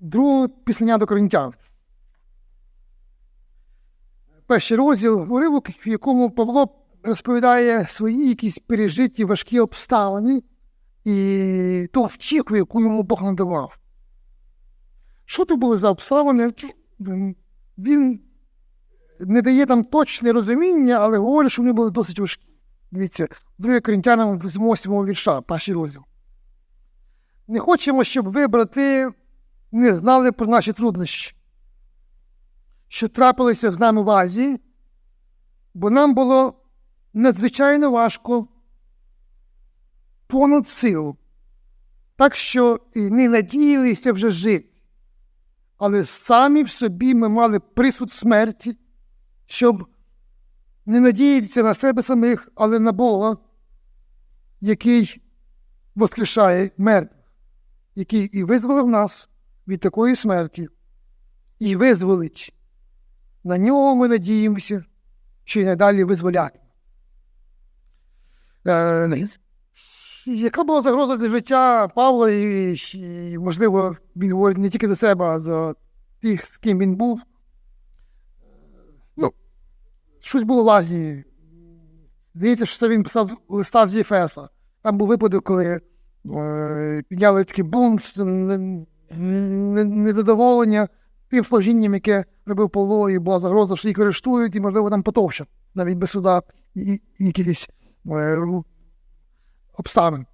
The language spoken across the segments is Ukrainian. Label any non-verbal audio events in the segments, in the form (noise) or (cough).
Друге післання до коринтян. Перший розділ уривок, в якому Павло розповідає свої якісь пережиті важкі обставини і ту втіху, яку йому Бог надавав. Що то були за обставини? Він не дає там точне розуміння, але говорить, що вони були досить важкі. Дивіться, 2 Коринтянам з 8 вірша, перший розділ. Не хочемо, щоб ви, брати, не знали про наші труднощі, що трапилися з нами в Азії, бо нам було надзвичайно важко понад силу, так що і не надіялися вже жити. Але самі в собі ми мали присуд смерті, щоб не надіятися на себе самих, але на Бога, який воскрешає мертвих, який і визволив нас від такої смерті, і визволить. На нього ми надіємося, що й надалі визволяти. Е, яка була загроза для життя Павла, і, і, можливо, він говорить не тільки за себе, а за тих, з ким він був. Ну, щось було Азії. Здається, що це він писав листа з Єфеса. Там був випадок, коли е, підняли такий бунт, незадоволення тим служінням, яке робив Павло, і була загроза, що їх арештують, і, можливо, там потовчать навіть без суда і, якихось е, обставин.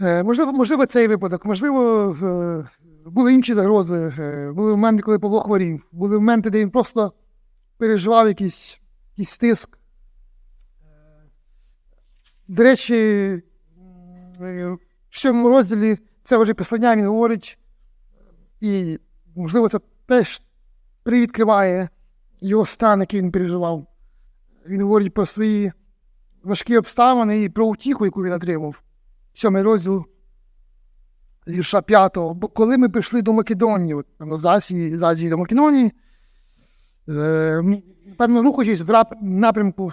Е, можливо, можливо, цей випадок, можливо, е, були інші загрози. Були моменти, коли Павло хворів, були моменти, де він просто переживав якийсь, якийсь стиск. До речі, в цьому розділі це вже післання він говорить, і, можливо, це теж привідкриває його стан, який він переживав. Він говорить про свої важкі обставини і про утіху, яку він отримав. Сьомий розділ вірша 5. Бо коли ми прийшли до Македонії, от, з Азії, з Азії до Македонії, е, певно, рухаючись в напрямку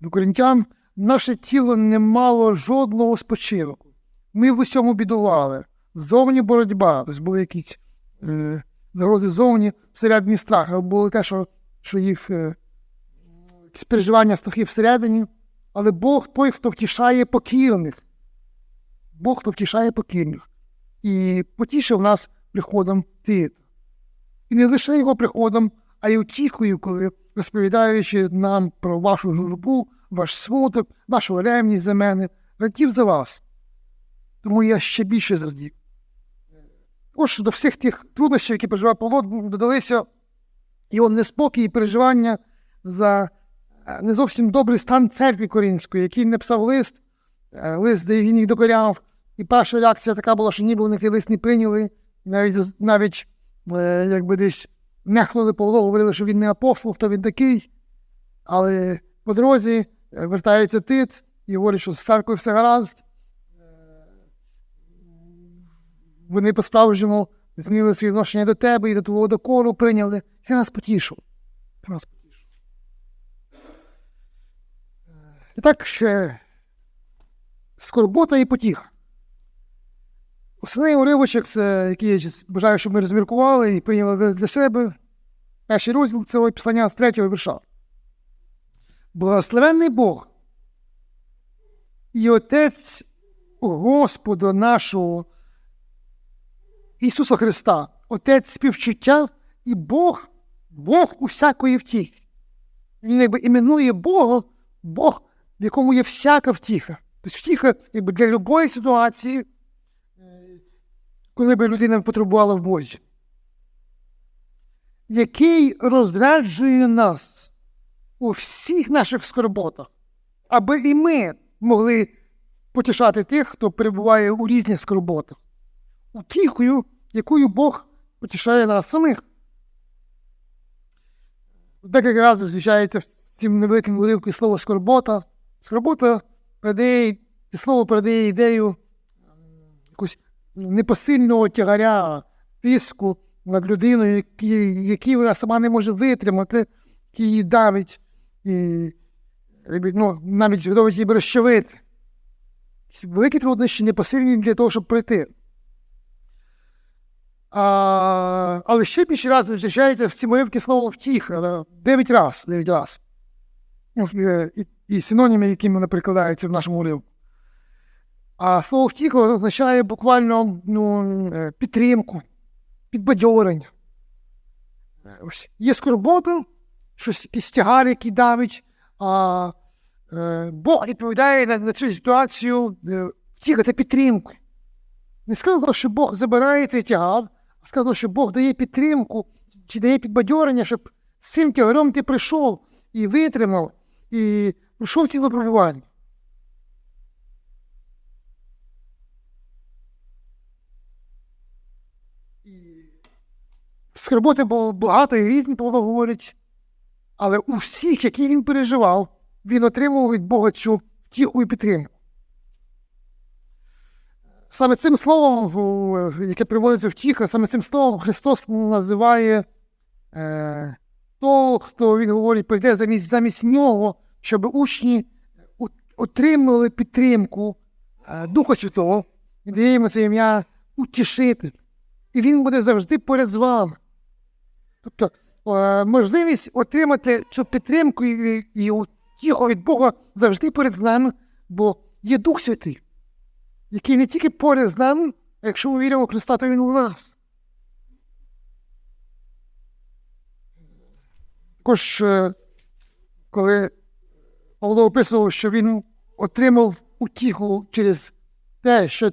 до коринтян, наше тіло не мало жодного спочинку. Ми в усьому бідували. Зовні боротьба, тобто були якісь е, загрози зовні, всередині страх, або було те, що, що їх е, переживання страхи всередині. Але Бог той, хто втішає покірних. Бог, хто втішає покірних. І потішив нас приходом Тита. І не лише його приходом, а й утіхою, коли розповідаючи нам про вашу журбу, ваш смуток, вашу ревність за мене, радів за вас. Тому я ще більше зрадів. Ось до всіх тих труднощів, які переживав Павло, додалися його неспокій і переживання за не зовсім добрий стан церкви Корінської, який написав лист, лист, де він їх докоряв. І перша реакція така була, що ніби вони цей лист не прийняли, навіть навіть якби десь нехвали Павло, говорили, що він не апостол, хто він такий. Але по дорозі вертається Тит і говорить, що з церквою все гаразд. Вони по-справжньому змінили своє відношення до тебе і до твого докору прийняли. Ти нас потішив. Ти нас потішив. І так ще скорбота і потіха. Основний уривочок, це, який я бажаю, щоб ми розміркували і прийняли для себе. Перший розділ цього післання з третього вірша. Благословенний Бог і Отець Господа нашого Ісуса Христа, Отець співчуття і Бог, Бог усякої втіхи. Він якби іменує Бога, Бог, в якому є всяка втіха. Тобто втіха якби, для будь-якої ситуації, коли би людина потребувала в Бозі. Який розряджує нас у всіх наших скорботах, аби і ми могли потішати тих, хто перебуває у різних скорботах утіхою, якою Бог потішає нас самих. Декілька разів зустрічається в цим невеликим уривку слово скорбота. Скорбота передає, це слово передає ідею якогось непосильного тягаря, тиску над людиною, який, який вона сама не може витримати, який її давить, і ну, навіть готовить її розчавити. Великі труднощі непосильні для того, щоб пройти. А, але ще більше раз зустрічається в ці уривки слово втіха. Дев'ять раз. Дев'ять раз. Ну, е, І, і синоніми, якими вони перекладаються в нашому уривку. А слово втіха означає буквально ну, е, підтримку, підбадьорення. Е, Ось є скорбота, щось якийсь тягар, який давить, а е, Бог відповідає на, на цю ситуацію втіха це підтримку. Не сказано, що Бог забирає цей тягар, сказано, що Бог дає підтримку чи дає підбадьорення, щоб з цим тягаром ти прийшов і витримав, і пройшов ці випробування. Скарботи було багато і різні, Павло говорить, але у всіх, які він переживав, він отримував від Бога цю втіху і підтримку. Саме цим словом, яке приводиться втіха, саме цим словом Христос називає е, того, хто він говорить, прийде замість, замість нього, щоб учні отримали підтримку е, Духа Святого. Він дає йому це ім'я утішитель. І він буде завжди поряд з вами. Тобто е, можливість отримати цю підтримку і, і утіху від Бога завжди перед нами, бо є Дух Святий, який не тільки поряд з нами, а якщо ми віримо в Христа, то Він у нас. Також, е, коли Павло описував, що він отримав утіху через те, що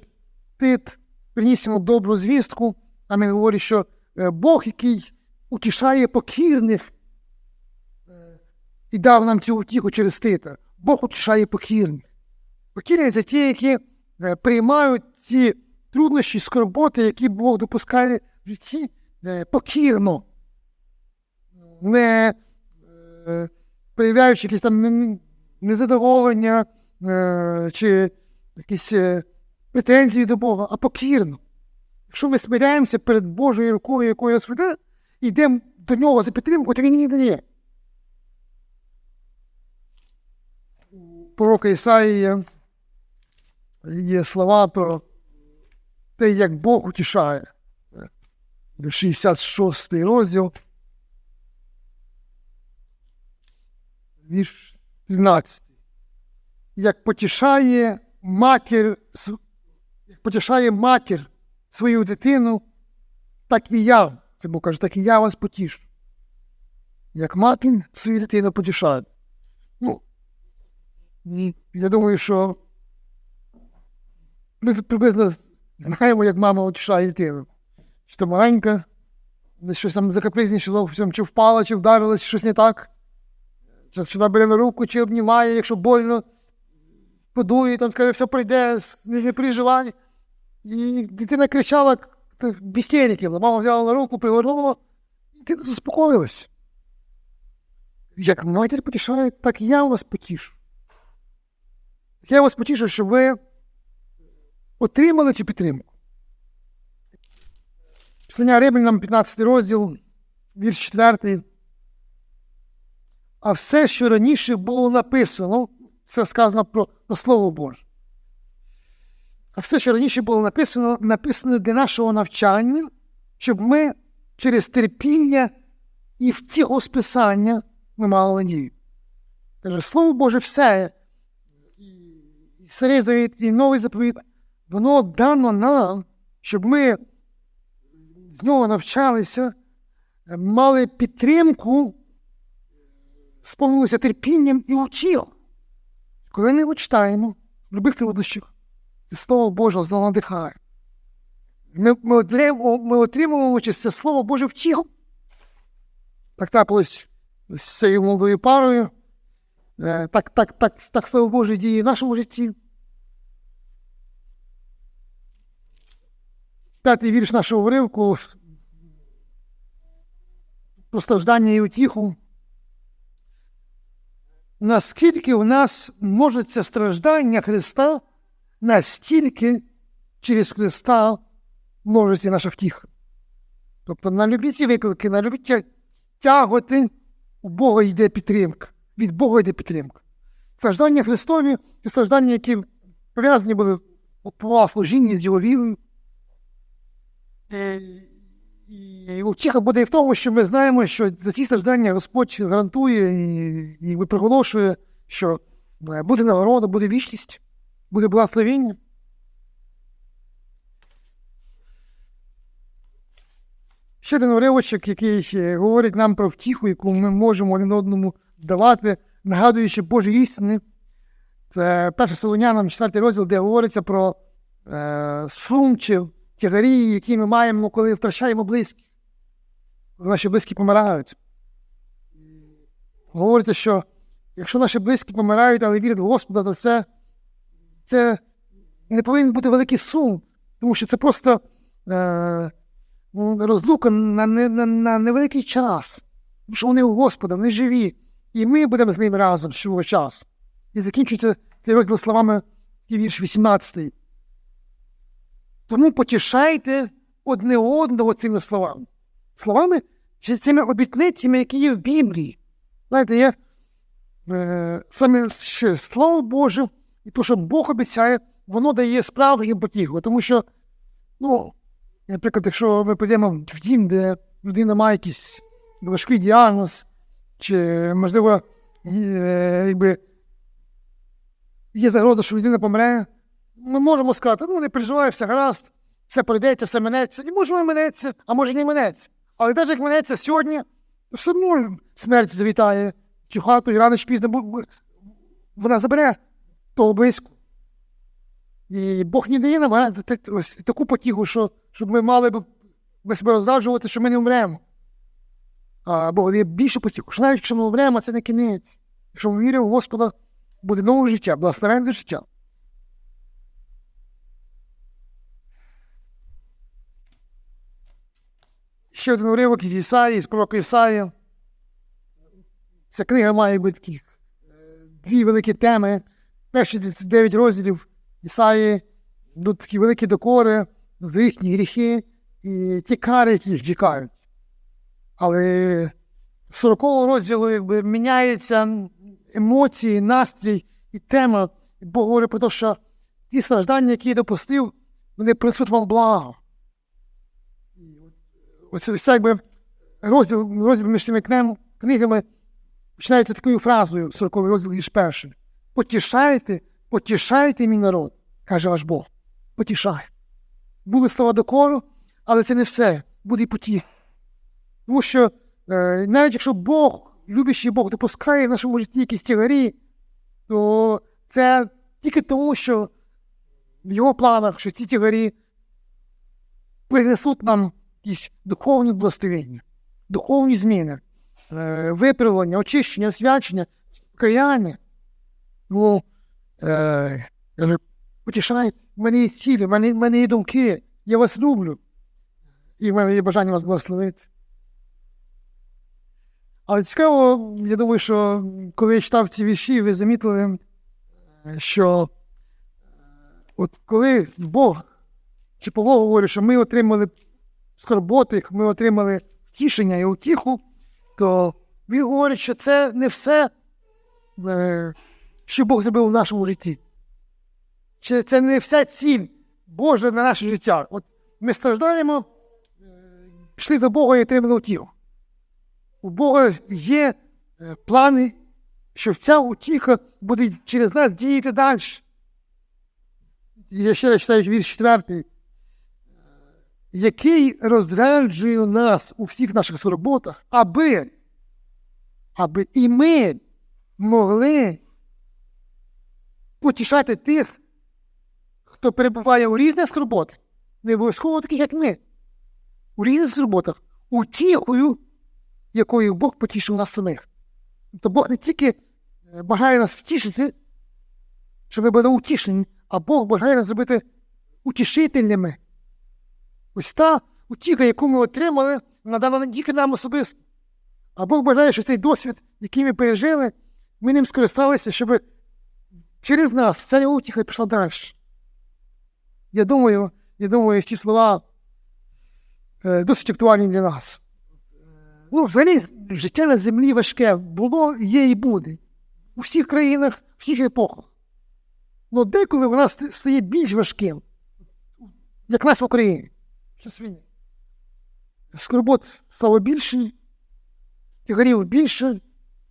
Тит приніс йому добру звістку, а він говорить, що е, Бог, який утішає покірних, е, і дав нам цю утіху через Тита. Бог утішає покірних. Покірні це ті, які приймають ці труднощі, скорботи, які Бог допускає в житті е, покірно, не е, проявляючи якісь там незадоволення е, чи якісь е, претензії до Бога, а покірно. Якщо ми смиряємося перед Божою рукою, якою нас веде, йдемо до нього за підтримку, то він її дає. Пророка Ісаїя є слова про те, як Бог утішає. 66 розділ. Вірш 13. Як потішає матір, як потішає матір свою дитину, так і я. Це Бог каже, так і я вас потішу. Як мати свою дитину потішає. Ну, я думаю, що ми приблизно знаємо, як мама утішає дитину. Чи то маленька, щось там закапризнішало, чи впала, чи вдарилась, чи щось не так. Чи, вона бере на руку, чи обнімає, якщо больно, подує, там скаже, все пройде, не, переживай. І дитина кричала, в. Мама взяла на руку, пригорнула, і дитина заспокоїлась. Як матір потішає, так і я вас потішу. Я вас потішу, щоб ви отримали цю підтримку. Післання Римлянам 15 розділ, вірш 4. А все, що раніше було написано, це сказано про, про Слово Боже. А все, що раніше було написано, написано для нашого навчання, щоб ми через терпіння і втіху списання ми мали надію. Каже, Слово Боже, все, і старий завіт, і новий заповіт, воно дано нам, щоб ми з нього навчалися, мали підтримку, сповнилися терпінням і утіл. Коли ми його читаємо в любих труднощах, це Слово Боже знову надихає. Ми, ми, отримуємо, через це Слово Боже втіл. Так трапилось з цією молодою парою. Е, Так, так, так, так Слово Боже діє в нашому житті. П'ятий вірш нашого уривку про страждання і утіху. Наскільки в нас це страждання Христа, настільки через Христа множиться наша втіха. Тобто на любі ці виклики, на любі тяготи у Бога йде підтримка. Від Бога йде підтримка. Страждання Христові це страждання, які пов'язані були по служінні з його вірою. Е, І утіха буде і в тому, що ми знаємо, що за ці страждання Господь гарантує і, приголошує, що е, буде нагорода, буде вічність, буде благословіння. Ще один уривочок, який е, говорить нам про втіху, яку ми можемо один одному давати, нагадуючи Божі істини. Це перше Солонянам, 4 розділ, де говориться про е, сум чи тягарі, які ми маємо, коли втрачаємо близьких. Коли наші близькі помирають. Говориться, що якщо наші близькі помирають, але вірять в Господа, то це, це не повинен бути великий сум, тому що це просто е, ну, розлука на, на, на, невеликий час. Тому що вони у Господа, вони живі. І ми будемо з ними разом щовий час. І закінчується цей розділ словами вірш 18. Тому потішайте одне одного цими словами. Словами чи цими обітницями, які є в Біблії. Знаєте, є е, саме ще Слово Боже, і то, що Бог обіцяє, воно дає справу і потіху. Тому що, ну, наприклад, якщо ми підемо в дім, де людина має якийсь важкий діагноз, чи, можливо, е, якби є загроза, що людина помре, ми можемо сказати, ну не переживай, все гаразд, все пройдеться, все минеться. І може не минеться, а може не минеться. Але навіть як минеться сьогодні, все одно смерть завітає цю хату, і рано чи пізно вона забере того близько. І Бог не дає нам ось таку потігу, що, щоб ми мали б би себе розраджувати, що ми не вмремо. А Бог дає більше потіху, що навіть якщо ми вмремо, це не кінець. Якщо ми віримо в Господа, буде нове життя, благословенне життя. Ще один уривок із Ісаї, з пророка Ісаї. Ця книга має би таких е, дві великі теми. Перші 39 розділів Ісаї йдуть такі великі докори за їхні гріхи і ті кари, які їх чекають. Але 40 розділу якби, міняються емоції, настрій і тема. Бог говорить про те, що ті страждання, які я допустив, вони принесуть вам благо. Ось якби розділ, розділ між цими книгами починається такою фразою 40 розділ ніж перший. Потішайте, потішайте мій народ, каже ваш Бог. Потішай. Були слова докору, але це не все. Буде і потіх. Тому що е, навіть якщо Бог, любящий Бог, допускає в нашому житті якісь тягарі, то це тільки тому, що в його планах, що ці тягарі принесуть нам якісь духовні благословення, духовні зміни, е, виправлення, очищення, освячення, каяння. Ну, е, каже, потішайте, в мене є цілі, в мене, в мене є думки, я вас люблю. І в мене є бажання вас благословити. Але цікаво, я думаю, що коли я читав ці вірші, ви замітили, е, що е, от коли Бог чи Павло говорить, що ми отримали скорботи, ми отримали втішення і утіху, то він говорить, що це не все, е, що Бог зробив у нашому житті. Чи це не вся ціль Божа на наше життя. От ми страждаємо, е, пішли до Бога і отримали утіху. У Бога є е, плани, що ця утіха буде через нас діяти далі. Я ще раз читаю вірш четвертий який розраджує нас у всіх наших скорботах, аби, аби і ми могли потішати тих, хто перебуває у різних скорботах, не обов'язково таких, як ми, у різних скорботах, утіхою, якою Бог потішив нас самих. Тобто Бог не тільки е, бажає нас втішити, щоб ми були утішені, а Бог бажає нас зробити утішительними. Ось та утіха, яку ми отримали, надана не тільки нам особисто. А Бог бажає, що цей досвід, який ми пережили, ми ним скористалися, щоб через нас ця утіха пішла далі. Я думаю, я думаю, ці слова е, досить актуальні для нас. Ну, взагалі, життя на землі важке було, є і буде. У всіх країнах, в всіх епохах. Але деколи вона стає більш важким, як нас в Україні. Час війни. скорбот стало більше, тягарів більше,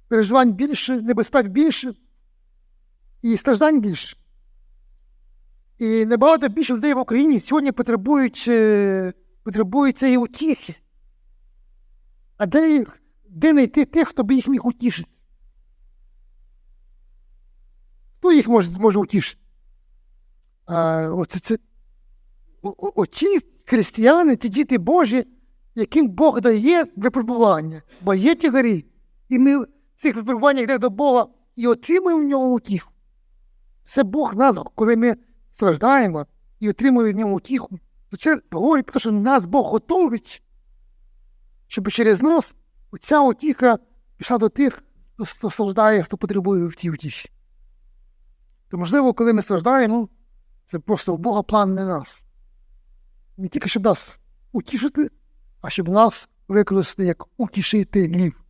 переживань більше, небезпек більше і страждань більше. І набагато більше людей в Україні сьогодні потребують, е, потребують цієї утіхи. А де, їх, де знайти тих, хто би їх міг утішити? Хто їх може, зможе утішити? А, оце, це, о- о- оті християни, ті діти Божі, яким Бог дає випробування, бо є тягарі, і ми в цих випробуваннях йдемо до Бога і отримуємо в нього утіху. Це Бог нас, коли ми страждаємо і отримуємо від нього утіху, то це говорить про те, що нас Бог готовить, щоб через нас ця утіха пішла до тих, хто страждає, хто потребує в цій утіхі. То, можливо, коли ми страждаємо, це просто у Бога план не нас. Не тільки щоб нас утішити, а щоб нас використати як утішителів.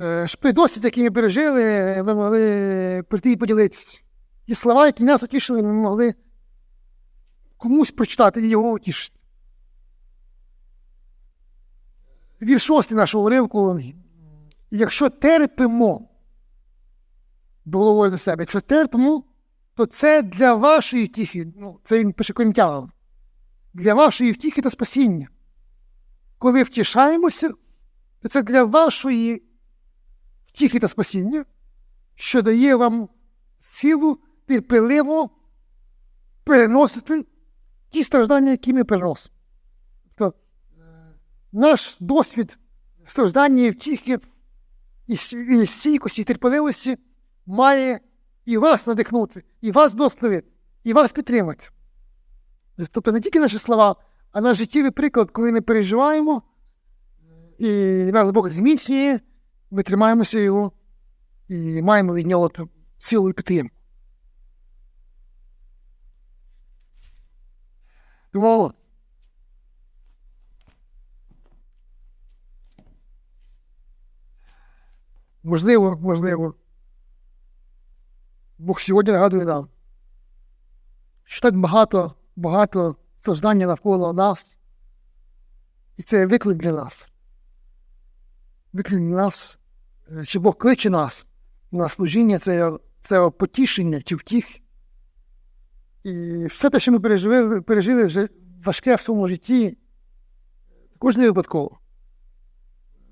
Е, Щоб той досвід, який ми пережили, ми могли прийти і поділитися. Ті слова, які нас утішили, ми могли комусь прочитати і його утішити. Вірш шостий нашого уривку. Якщо терпимо, говорить за себе, якщо терпимо, то це для вашої втіхи, ну, це він пише коринтянам, для вашої втіхи та спасіння. Коли втішаємося, то це для вашої втіхи та спасіння, що дає вам силу терпеливо переносити ті страждання, які ми переносимо. Тобто е, наш досвід страждання і втіхи і стійкості, і терпеливості має і вас надихнути, і вас доставити, і вас підтримати. Тобто не тільки наші слова, а наш життєвий приклад, коли ми переживаємо, і нас Бог зміцнює, ми тримаємося його і маємо від нього силу і підтримку. Тому можливо, можливо, Бог сьогодні нагадує нам, що так багато, багато страждання навколо нас, і це виклик для нас. Виклик для нас, е, що Бог кличе нас на служіння, це, це потішення чи втіх. І все те, що ми пережили, пережили вже важке в своєму житті, також випадково.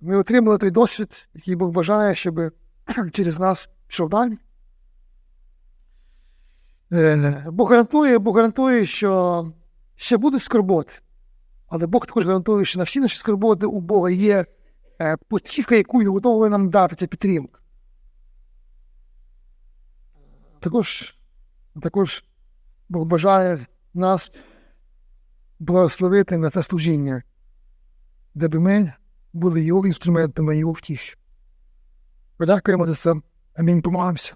Ми отримали той досвід, який Бог бажає, щоб (clears throat) через нас пішов далі. Е, Бог гарантує, Бог гарантує, що ще будуть скорботи. Але Бог також гарантує, що на всі наші скорботи у Бога є е, потіха, яку він готовий нам дати, це підтримка. Також, також Бог бажає нас благословити на це служіння, де би ми були його інструментами, його втіх. Подякуємо за це. Амінь. Помагаємося.